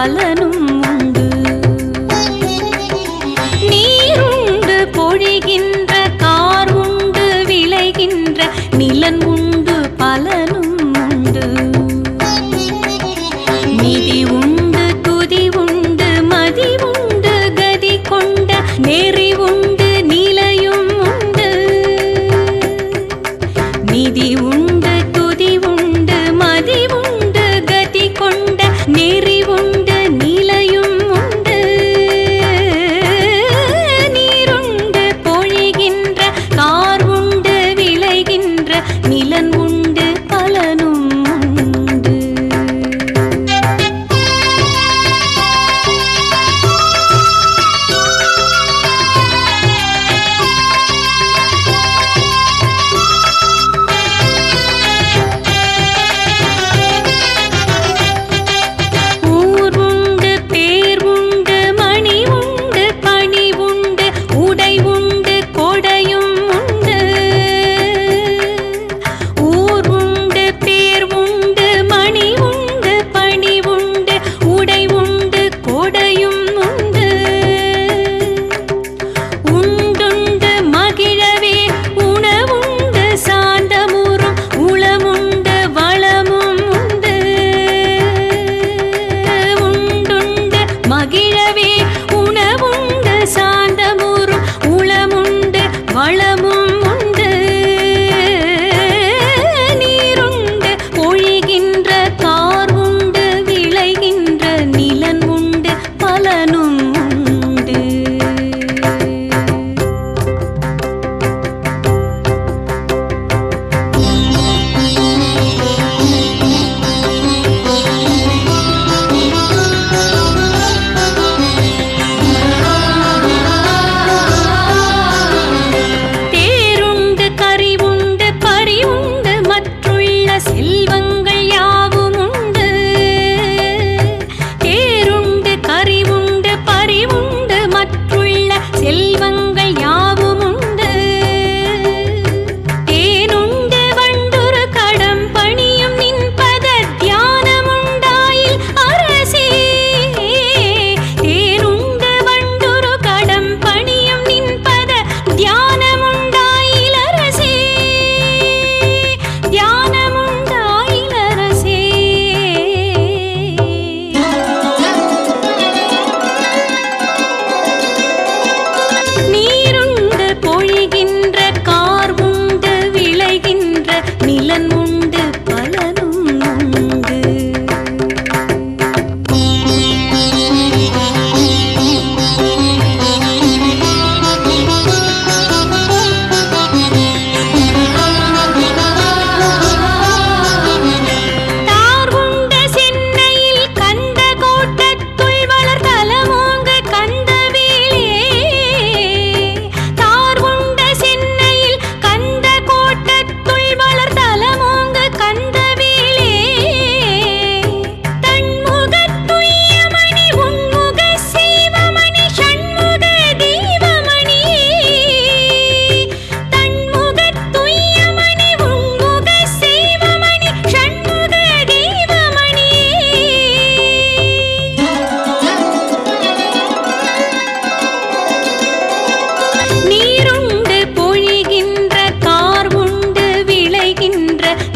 காலனும் உண்டு. நீருண்டு பொழிகின்ற கார் உண்டு விளைகின்ற நிலன் உண்டு. நிலன்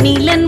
நிலன்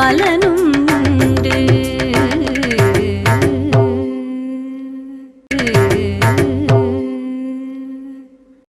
பாலனும்